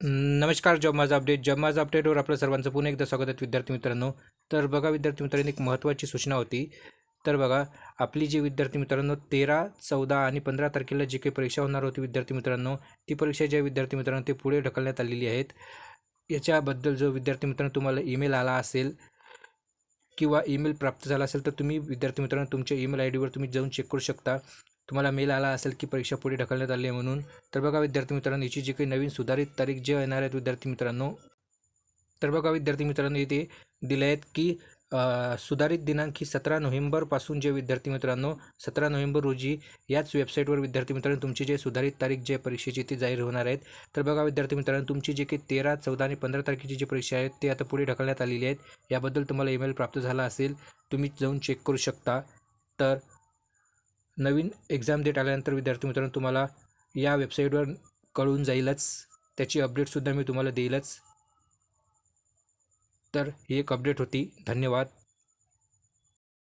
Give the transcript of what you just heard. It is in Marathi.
नमस्कार जॉब माझा अपडेट. जॉब माझा अपडेटवर आपलं सर्वांचं पुन्हा एकदा स्वागत आहे विद्यार्थी मित्रांनो. तर बघा विद्यार्थी मित्रांनो एक महत्त्वाची सूचना होती. तर बघा आपली जी विद्यार्थी मित्रांनो तेरा चौदा आणि पंधरा तारखेला जी काही परीक्षा होणार होती विद्यार्थी मित्रांनो ती परीक्षा ज्या विद्यार्थी मित्रांनो ते पुढे ढकलण्यात आलेली आहेत. याच्याबद्दल जो विद्यार्थी मित्रांनो तुम्हाला ईमेल आला असेल किंवा ईमेल प्राप्त झाला असेल तर तुम्ही विद्यार्थी मित्रांनो तुमच्या ईमेल आय डीवर तुम्ही जाऊन चेक करू शकता. तुम्हाला मेल आला असेल की परीक्षा पुढे ढकलण्यात आली आहे म्हणून. तर बघा विद्यार्थी मित्रांनो याची जी काही नवीन सुधारित तारीख जे येणार आहेत विद्यार्थी मित्रांनो तर बघा विद्यार्थी मित्रांनो इथे दिले आहेत की सुधारित दिनांक ही सतरा नोव्हेंबरपासून जे विद्यार्थी मित्रांनो सतरा नोव्हेंबर रोजी याच वेबसाईटवर विद्यार्थी मित्रांनो तुमची जे सुधारित तारीख जे परीक्षेची ती जाहीर होणार आहेत. तर बघा विद्यार्थी मित्रांनो तुमची जे काही तेरा चौदा आणि पंधरा तारखेची जी परीक्षा आहेत ते आता पुढे ढकलण्यात आलेली आहेत. याबद्दल तुम्हाला ईमेल प्राप्त झाला असेल. तुम्ही जाऊन चेक करू शकता. तर नवीन एक्झाम डेट आल्यानंतर विद्यार्थी मित्रांनो तुम्हाला या वेबसाईटवर कळून जाईलच. त्याची अपडेटसुद्धा मी तुम्हाला देईलच. तर ही एक अपडेट होती. धन्यवाद.